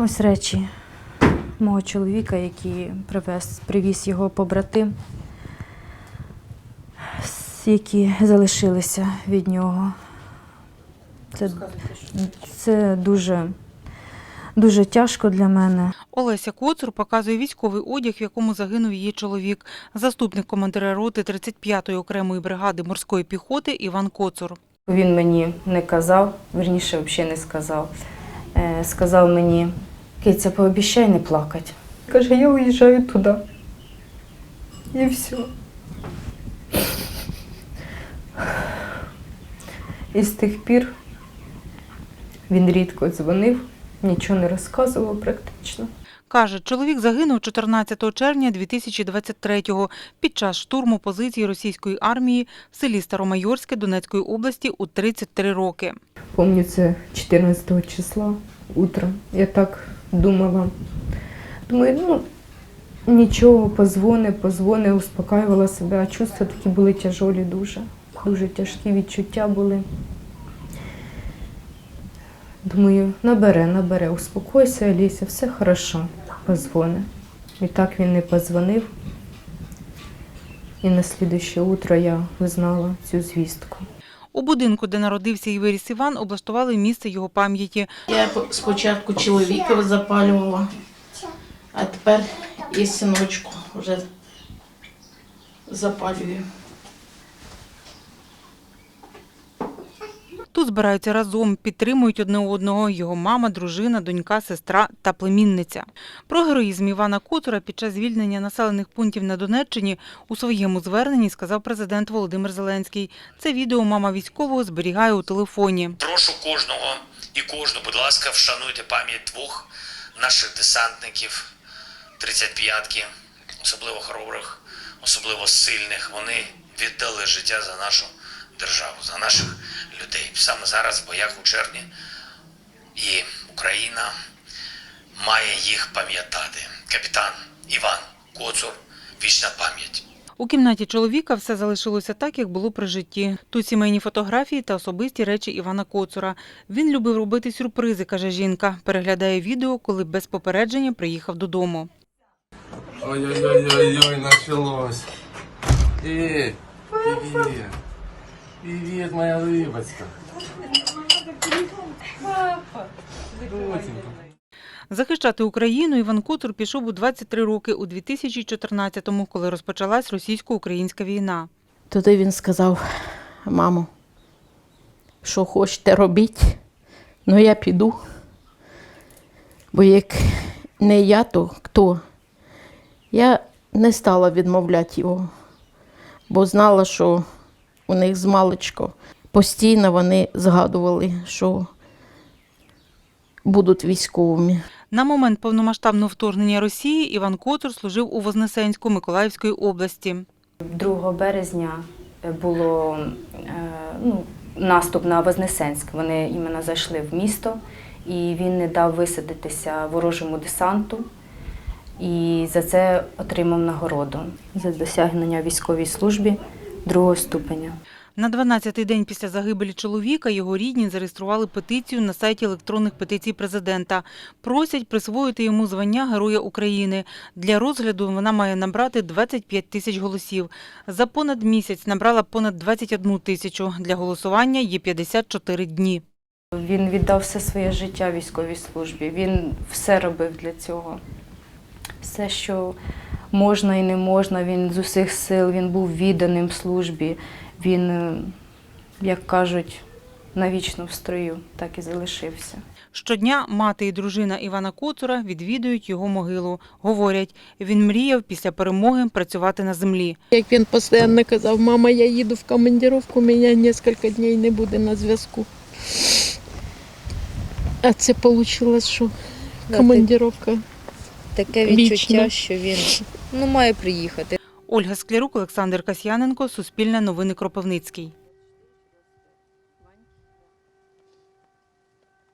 Ось речі мого чоловіка, які привез, привіз його побратим, які залишилися від нього. Це, це дуже, дуже тяжко для мене. Олеся Коцур показує військовий одяг, в якому загинув її чоловік, заступник командира роти 35-ї окремої бригади морської піхоти Іван Коцур. Він мені не казав, верніше, взагалі не сказав. Е, сказав мені, Киця, пообіщай не плакати. Каже, я уїжджаю туди. І все. І з тих пір він рідко дзвонив, нічого не розказував практично. Каже, чоловік загинув 14 червня 2023-го під час штурму позицій російської армії в селі Старомайорське Донецької області у 33 роки. Помню, це 14 числа утром. Я так думала. Думаю, ну нічого, позвони, позвони, успокаювала себе, а чувства такі були тяжолі дуже. Дуже тяжкі відчуття були. Думаю, набере, набере, успокойся, Аліся, все хорошо, позвони. І так він не позвонив. І на слідуще утро я узнала цю звістку. У будинку, де народився і виріс Іван, облаштували місце його пам'яті. Я спочатку чоловіка запалювала, а тепер і синочку вже запалюю. Тут збираються разом, підтримують одне одного його мама, дружина, донька, сестра та племінниця. Про героїзм Івана Коцура під час звільнення населених пунктів на Донеччині у своєму зверненні сказав президент Володимир Зеленський. Це відео мама військового зберігає у телефоні. Прошу кожного і кожну, будь ласка, вшануйте пам'ять двох наших десантників 35-ки, особливо хоробрих, особливо сильних. Вони віддали життя за нашу державу, за наших людей. Саме зараз в боях у червні. І Україна має їх пам'ятати. Капітан Іван Коцур, вічна пам'ять. У кімнаті чоловіка все залишилося так, як було при житті. Тут сімейні фотографії та особисті речі Івана Коцура. Він любив робити сюрпризи, каже жінка. Переглядає відео, коли без попередження приїхав додому. Ой-ой-ой-ой, началось. Эй, привет. Привет, моя рыбочка. Доченька. Захищати Україну Іван Коцур пішов у 23 роки у 2014-му, коли розпочалась російсько-українська війна. Тоді він сказав, мамо, що хочете робіть, ну я піду. Бо як не я, то хто? Я не стала відмовляти його, бо знала, що у них з постійно вони згадували, що будуть військовими. На момент повномасштабного вторгнення Росії Іван Коцур служив у Вознесенську Миколаївської області. 2 березня було е, ну, наступ на Вознесенськ. Вони іменно зайшли в місто, і він не дав висадитися ворожому десанту. І за це отримав нагороду за досягнення військовій службі другого ступеня. На 12-й день після загибелі чоловіка його рідні зареєстрували петицію на сайті електронних петицій президента. Просять присвоїти йому звання Героя України. Для розгляду вона має набрати 25 тисяч голосів. За понад місяць набрала понад 21 тисячу. Для голосування є 54 дні. Він віддав все своє життя військовій службі. Він все робив для цього. Все, що можна і не можна, він з усіх сил, він був відданим службі. Він, е, як кажуть, навічно в строю, так і залишився. Щодня мати і дружина Івана Коцура відвідують його могилу. Говорять, він мріяв після перемоги працювати на землі. Як він постійно казав, мама, я їду в командировку, мене кілька днів не буде на зв'язку. А це вийшло, що командировка. таке Вічно. відчуття, що він ну, має приїхати. Ольга Склярук, Олександр Касьяненко, Суспільне новини Кропивницький.